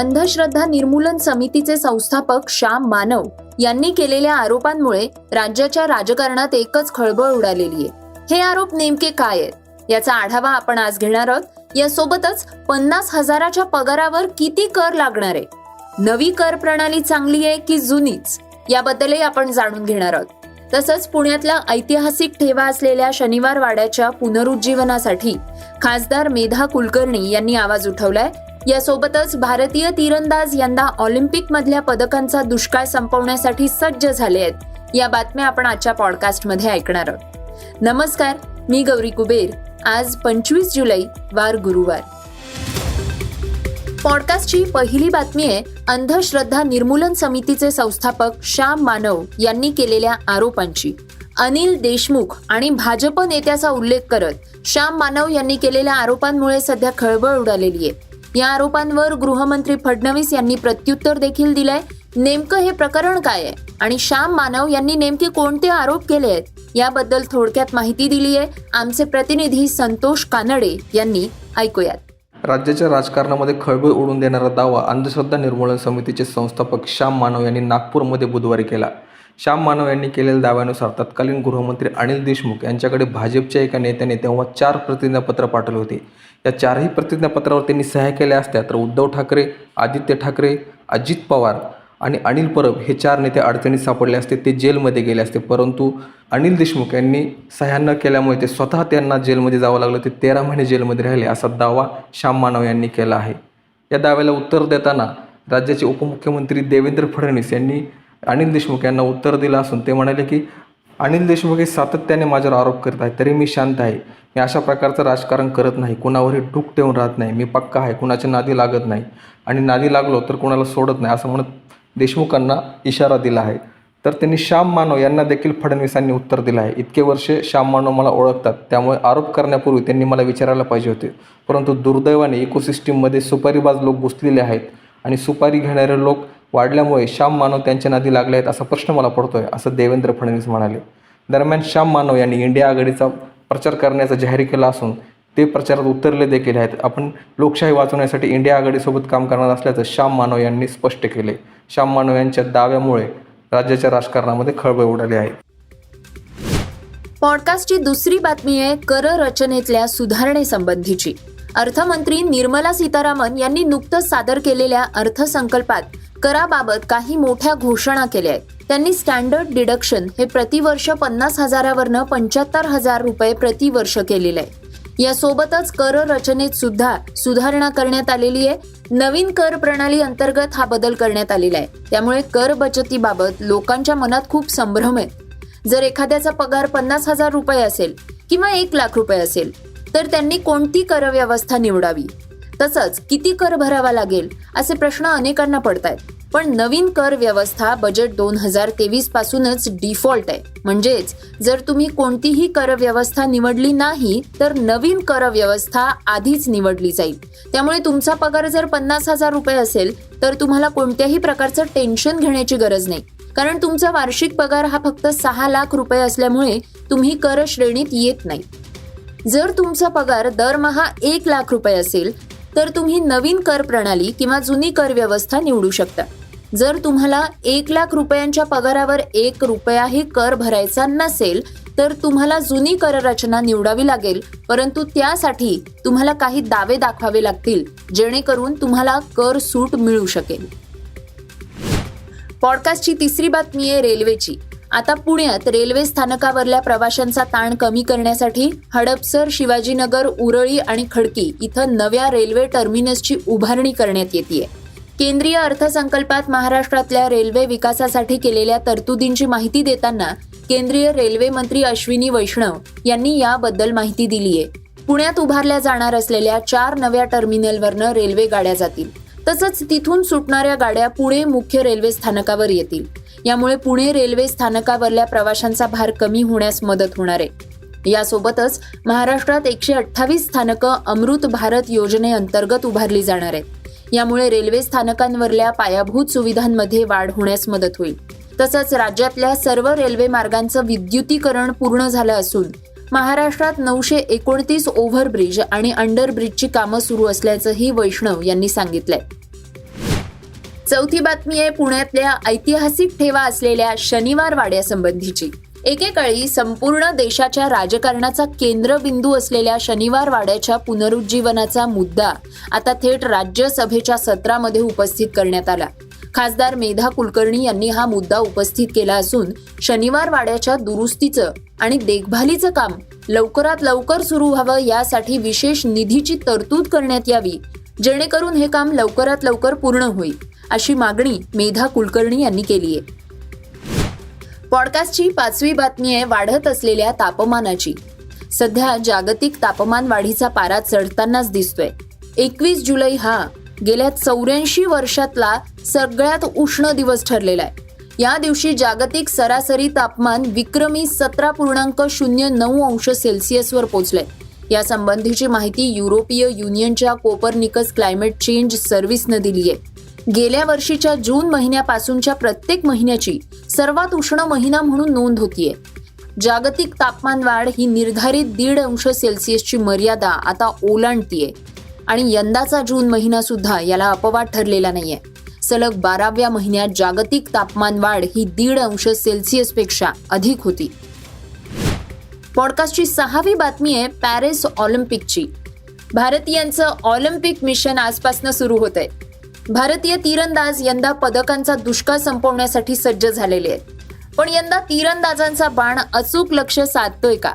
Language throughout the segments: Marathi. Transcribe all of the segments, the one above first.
अंधश्रद्धा निर्मूलन समितीचे संस्थापक श्याम मानव यांनी केलेल्या आरोपांमुळे राज्याच्या राजकारणात एकच खळबळ उडालेली आहे. हे आरोप नेमके काय आहेत? याचा आढावा आपण आज घेणार आहोत. यासोबतच पन्नास हजाराच्या पगारावर किती कर लागणार आहे? नवी कर प्रणाली चांगली आहे की जुनीच? याबद्दलही आपण जाणून घेणार आहोत. तसंच पुण्यातल्या ऐतिहासिक ठेवा असलेल्या शनिवार वाड्याच्या पुनरुज्जीवनासाठी खासदार मेधा कुलकर्णी यांनी आवाज उठवलाय. यासोबतच भारतीय तीरंदाज यंदा ऑलिम्पिकमधल्या पदकांचा दुष्काळ संपवण्यासाठी सज्ज झाले आहेत. या बातम्या आपण आजच्या पॉडकास्टमध्ये ऐकणार आहोत. नमस्कार मी गौरी कुबेर. आज पंचवीस जुलै वार गुरुवार. पॉडकास्टची पहिली बातमी आहे अंधश्रद्धा निर्मूलन समितीचे संस्थापक श्याम मानव यांनी केलेल्या आरोपांची. अनिल देशमुख आणि भाजप नेत्याचा उल्लेख करत श्याम मानव यांनी केलेल्या आरोपांमुळे सध्या खळबळ उडालेली आहे. या आरोपांवर गृहमंत्री फडणवीस यांनी प्रत्युत्तर देखील दिलंय. नेमकं हे प्रकरण काय आहे? आणि श्याम मानव यांनी नेमके कोणते आरोप केले आहेत? याबद्दल थोडक्यात माहिती दिली आहे. आमचे प्रतिनिधी संतोष कानडे यांनी ऐकूयात. राज्याच्या राजकारणामध्ये खळबळ उडून देणारा दावा अंधश्रद्धा निर्मूलन समितीचे संस्थापक श्याम मानव यांनी नागपूरमध्ये बुधवारी केला. श्याम मानव यांनी केलेल्या दाव्यानुसार तत्कालीन गृहमंत्री अनिल देशमुख यांच्याकडे भाजपच्या एका नेत्याने तेव्हा चार प्रतिज्ञापत्र पाठवले होते. या चारही प्रतिज्ञापत्रावर त्यांनी सह्या केल्या असत्या. तर उद्धव ठाकरे आदित्य ठाकरे अजित पवार आणि अनिल परब हे चार नेते अडचणीत सापडले असते. ते जेलमध्ये गेले असते. परंतु अनिल देशमुख यांनी सह्या न केल्यामुळे ते स्वतः त्यांना जेलमध्ये जावं लागलं. ते तेरा महिने जेलमध्ये राहिले असा दावा श्याम मानव यांनी केला आहे. या दाव्याला उत्तर देताना राज्याचे उपमुख्यमंत्री देवेंद्र फडणवीस यांनी अनिल देशमुख यांना उत्तर दिलं असून ते म्हणाले की अनिल देशमुख हे सातत्याने माझ्यावर आरोप करत आहेत तरी मी शांत आहे. मी अशा प्रकारचं राजकारण करत नाही. कुणावरही डूक ठेवून राहत नाही. मी पक्का आहे. कुणाच्या नादी लागत नाही. आणि नादी लागलो तर कुणाला सोडत नाही असं म्हणत देशमुखांना इशारा दिला आहे. तर त्यांनी श्याम मानव यांना देखील फडणवीसांनी उत्तर दिलं आहे. इतके वर्षे श्याम मानव मला ओळखतात. त्यामुळे आरोप करण्यापूर्वी त्यांनी मला विचारायला पाहिजे होते. परंतु दुर्दैवाने इकोसिस्टीममध्ये सुपारीबाज लोक घुसलेले आहेत आणि सुपारी घेणारे लोक वाढल्यामुळे श्याम मानव त्यांच्या नादी लागले आहेत असा प्रश्न मला पडतो आहे असं देवेंद्र फडणवीस म्हणाले. दरम्यान श्याम मानव यांनी इंडिया आघाडीचा प्रचार करण्याचा जाहीर केला असून ते प्रचारात उतरले देखील आहेत. आपण लोकशाही वाचवण्यासाठी इंडिया आघाडीसोबत काम करणार असल्याचं श्याम मानव यांनी स्पष्ट केले. श्याम मानव यांच्या दाव्यामुळे राज्याच्या राजकारणामध्ये खळबळ उडाली आहे. पॉडकास्टची दुसरी बातमी आहे कर रचनेतल्या सुधारणेसंबंधीची. अर्थमंत्री निर्मला सीतारामन यांनी नुकतंच सादर केलेल्या अर्थसंकल्पात कराबाबत काही मोठ्या घोषणा केल्या आहेत. त्यांनी स्टँडर्ड डिडक्शन हे प्रतिवर्ष पन्नास हजारावरनं पंच्याहत्तर हजार रुपये प्रतिवर्ष केलेलं आहे. यासोबतच कर रचनेत सुद्धा सुधारणा करण्यात आलेली आहे. नवीन कर प्रणाली अंतर्गत हा बदल करण्यात आलेला आहे. त्यामुळे कर बचतीबाबत लोकांच्या मनात खूप संभ्रम आहे. जर एखाद्याचा पगार पन्नास हजार रुपये असेल किंवा एक लाख रुपये असेल तर त्यांनी कोणती कर व्यवस्था निवडावी? तसंच किती कर भरावा लागेल असे प्रश्न अनेकांना पडतायत. पण नवीन कर व्यवस्था बजेट दोन हजार तेवीस पासूनच डिफॉल्ट आहे. म्हणजेच जर तुम्ही कोणतीही कर व्यवस्था निवडली नाही तर नवीन कर व्यवस्था आधीच निवडली जाईल. त्यामुळे तुमचा पगार जर पन्नास हजार रुपये असेल तर तुम्हाला कोणत्याही प्रकारचं टेन्शन घेण्याची गरज नाही. कारण तुमचा वार्षिक पगार हा फक्त सहा लाख रुपये असल्यामुळे तुम्ही कर श्रेणीत येत नाही. जर तुमचा पगार दरमहा एक लाख रुपये असेल तर तुम्ही नवीन कर प्रणाली किंवा जुनी कर व्यवस्था निवडू शकता. जर तुम्हाला एक लाख रुपयांच्या पगारावर एक रुपयाही कर भरायचा नसेल तर तुम्हाला जुनी कर रचना निवडावी लागेल परंतु त्यासाठी तुम्हाला काही दावे दाखवावे लागतील जेणेकरून तुम्हाला कर सूट मिळू शकेल. पॉडकास्टची तिसरी बातमी आहे रेल्वेची. आता पुण्यात रेल्वे स्थानकावरल्या प्रवाशांचा ताण कमी करण्यासाठी हडपसर शिवाजीनगर उरळी आणि खडकी इथं नव्या रेल्वे टर्मिनसची उभारणी करण्यात येते केंद्रीय अर्थसंकल्पात महाराष्ट्रातल्या रेल्वे विकासासाठी केलेल्या तरतुदींची माहिती देताना केंद्रीय रेल्वे मंत्री अश्विनी वैष्णव यांनी याबद्दल माहिती दिली आहे पुण्यात उभारल्या जाणार असलेल्या चार नव्या टर्मिनलवरनं रेल्वे गाड्या जातील. तसंच तिथून सुटणाऱ्या गाड्या पुणे मुख्य रेल्वे स्थानकावर येतील. यामुळे पुणे रेल्वे स्थानकावरल्या प्रवाशांचा भार कमी होण्यास मदत होणार आहे. यासोबतच महाराष्ट्रात एकशे अठ्ठावीस स्थानकं अमृत भारत योजनेअंतर्गत उभारली जाणार आहेत. यामुळे रेल्वे स्थानकांवरल्या पायाभूत सुविधांमध्ये वाढ होण्यास मदत होईल. तसंच राज्यातल्या सर्व रेल्वे मार्गांचं विद्युतीकरण पूर्ण झालं असून महाराष्ट्रात नऊशे एकोणतीस ओव्हरब्रिज आणि अंडरब्रिजची कामं सुरू असल्याचंही वैष्णव यांनी सांगितलंय. चौथी बातमी आहे पुण्यातल्या ऐतिहासिक ठेवा असलेल्या शनिवार वाड्यासंबंधीची. एकेकाळी संपूर्ण देशाच्या राजकारणाचा केंद्रबिंदू असलेल्या शनिवार वाड्याच्या पुनरुज्जीवनाचा मुद्दा आता थेट राज्यसभेच्या सत्रामध्ये उपस्थित करण्यात आला. खासदार मेधा कुलकर्णी यांनी हा मुद्दा उपस्थित केला असून शनिवार वाड्याच्या दुरुस्तीचं आणि देखभालीचं काम लवकरात लवकर सुरू व्हावं यासाठी विशेष निधीची तरतूद करण्यात यावी जेणेकरून हे काम लवकरात लवकर पूर्ण होईल. अशी मागणी मेधा कुलकर्णी यांनी केली आहे पॉडकास्टची पाचवी बातमी आहे वाढत असलेल्या तापमानाची. सध्या जागतिक तापमान वाढीचा पारा चढतानाच दिसतोय. एकवीस जुलै हा गेल्या चौऱ्याऐंशी वर्षातला सगळ्यात उष्ण दिवस ठरलेला आहे. या दिवशी जागतिक सरासरी तापमान विक्रमी सतरा पूर्णांक शून्य नऊ अंश सेल्सिअसवर पोहोचलंय. या संबंधीची माहिती युरोपीय युनियनच्या कोपरनिकस क्लायमेट चेंज सर्व्हिसनं दिली आहे गेल्या वर्षीच्या जून महिन्यापासूनच्या प्रत्येक महिन्याची सर्वात उष्ण महिना म्हणून नोंद होतीये. जागतिक तापमान वाढ ही निर्धारित दीड अंश सेल्सिअसची मर्यादा आता ओलांडतीये. आणि यंदाचा जून महिना सुद्धा याला अपवाद ठरलेला नाहीये. सलग बाराव्या महिन्यात जागतिक तापमान वाढ ही दीड अंश सेल्सिअसपेक्षा अधिक होती. पॉडकास्टची सहावी बातमी आहे पॅरिस ऑलिम्पिकची. भारतीयांचं ऑलिम्पिक मिशन आजपासून सुरू होत आहे भारतीय तीरंदाज यंदा पदकांचा दुष्काळ संपवण्यासाठी सज्ज झालेले आहेत. पण यंदा तीरंदाजांचा बाण अचूक लक्ष साधतोय का?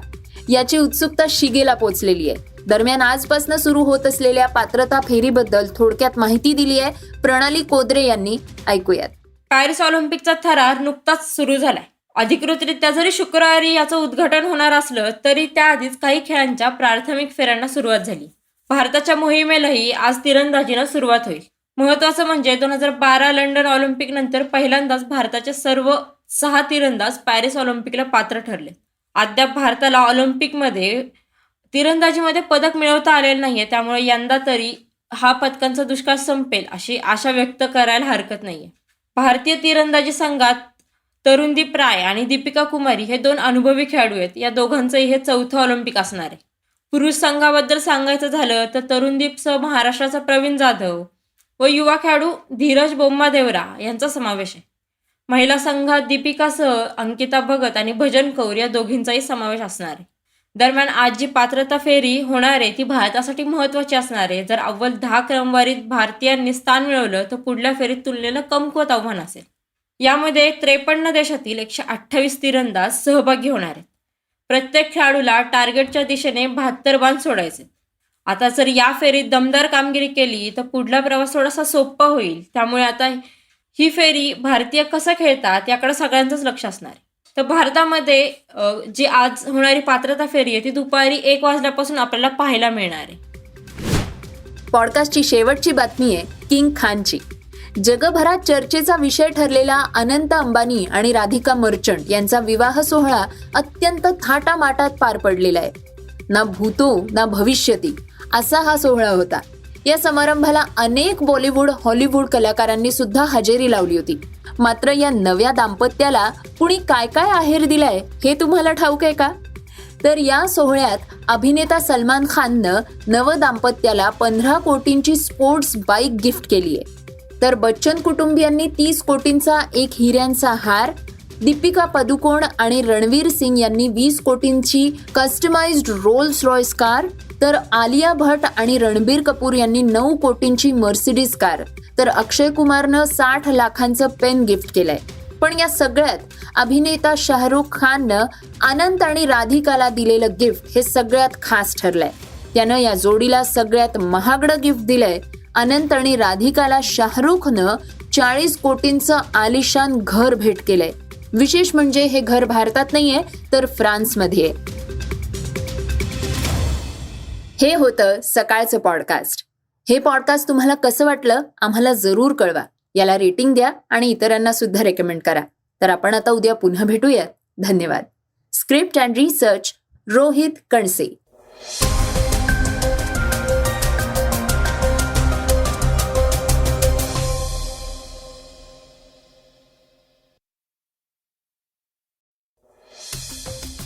याची उत्सुकता शिगेला पोचलेली आहे. दरम्यान आजपासून सुरू होत असलेल्या पात्रता फेरीबद्दल थोडक्यात माहिती दिली आहे प्रणाली कोदरे यांनी. ऐकूयात. पॅरिस ऑलिम्पिकचा थरार नुकताच सुरू झालाय. अधिकृतरित्या जरी शुक्रवारी याचं उद्घाटन होणार असलं तरी त्याआधीच काही खेळांच्या प्राथमिक फेऱ्यांना सुरुवात झाली. भारताच्या मोहिमेलाही आज तिरंदाजीनं सुरुवात होईल. महत्वाचं म्हणजे दोन हजार बारा लंडन ऑलिम्पिक नंतर पहिल्यांदाच भारताचे सर्व सहा तिरंदाज पॅरिस ऑलिम्पिकला पात्र ठरले. अद्याप भारताला ऑलिम्पिकमध्ये तिरंदाजीमध्ये पदक मिळवता आलेलं नाहीये त्यामुळे यंदा तरी हा पदकांचा दुष्काळ संपेल अशी आशा व्यक्त करायला हरकत नाहीये. भारतीय तिरंदाजी संघात तरुणदीप राय आणि दीपिका कुमारी हे दोन अनुभवी खेळाडू आहेत. या दोघांचंही हे चौथं ऑलिम्पिक असणार आहे. पुरुष संघाबद्दल सांगायचं झालं तर तरुणदीपसह महाराष्ट्राचा प्रवीण जाधव व युवा खेळाडू धीरज बोम्मादेवरा यांचा समावेश आहे. महिला संघात दीपिकासह अंकिता भगत आणि भजन कौर या दोघींचाही समावेश असणार आहे. दरम्यान आज जी पात्रता फेरी होणार आहे ती भारतासाठी महत्त्वाची असणार आहे. जर अव्वल दहा क्रमवारीत भारतीयांनी स्थान मिळवलं तर पुढल्या फेरीत तुलनेनं कमकुवत आव्हान असेल. यामध्ये त्रेपन्न देशातील एकशे अठ्ठावीस तिरंदाज सहभागी होणार आहेत. प्रत्येक खेळाडूला टार्गेटच्या दिशेने बहात्तर बाण सोडायचे आता जर या फेरीत दमदार कामगिरी केली तर पुढला प्रवास थोडासा सोपा होईल. त्यामुळे आता ही फेरी भारतीय कसं खेळतात याकडे सगळ्यांचंच लक्ष असणार. तर भारतामध्ये जी आज होणारी पात्रता फेरी आहे ती दुपारी एक वाजल्यापासून आपल्याला पाहायला मिळणार आहे. पॉडकास्टची शेवटची बातमी आहे किंग खानची. जगभरात चर्चेचा विषय ठरलेला अनंत अंबानी आणि राधिका मर्चंट यांचा विवाह सोहळा अत्यंत थाटामाटात पार पडलेला आहे. ना भूतो ना भविष्यती. असा हा सोहळा होता. या समारंभाला अनेक बॉलिवूड हॉलिवूड कलाकारांनी सुद्धा हजेरी लावली होती. मात्र या नव्या दाम्पत्याला कुणी काय काय आहेर दिलाय हे तुम्हाला ठाऊक आहे का? तर या सोहळ्यात अभिनेता सलमान खाननं नव दाम्पत्याला पंधरा कोटींची स्पोर्ट्स बाईक गिफ्ट केली आहे. तर बच्चन कुटुंबियांनी तीस कोटींचा एक हिऱ्यांचा हार दीपिका पदुकोण आणि रणवीर सिंग यांनी वीस कोटींची कस्टमाइज्ड रोल्स रॉयस कार तर आलिया भट आणि रणबीर कपूर यांनी नऊ कोटींची मर्सिडीज कार तर अक्षय कुमारनं साठ लाखांचं पेन गिफ्ट केलंय. पण या सगळ्यात अभिनेता शाहरुख खाननं अनंत आणि राधिकाला दिलेलं गिफ्ट हे सगळ्यात खास ठरलंय. त्यानं या जोडीला सगळ्यात महागडं गिफ्ट दिलंय. अनंत आणि राधिकाला शाहरुखनं चाळीस कोटींचं आलिशान घर भेट केलंय. विशेष म्हणजे हे घर भारतात नाहीये तर फ्रान्समध्ये आहे. हे होतं सकाळचं पॉडकास्ट हे पॉडकास्ट तुम्हाला कसं वाटलं आम्हाला जरूर कळवा. याला रेटिंग द्या आणि इतरांना सुद्धा रेकमेंड करा. तर आपण आता उद्या पुन्हा भेटूयात. धन्यवाद. Script and research Rohit Kanase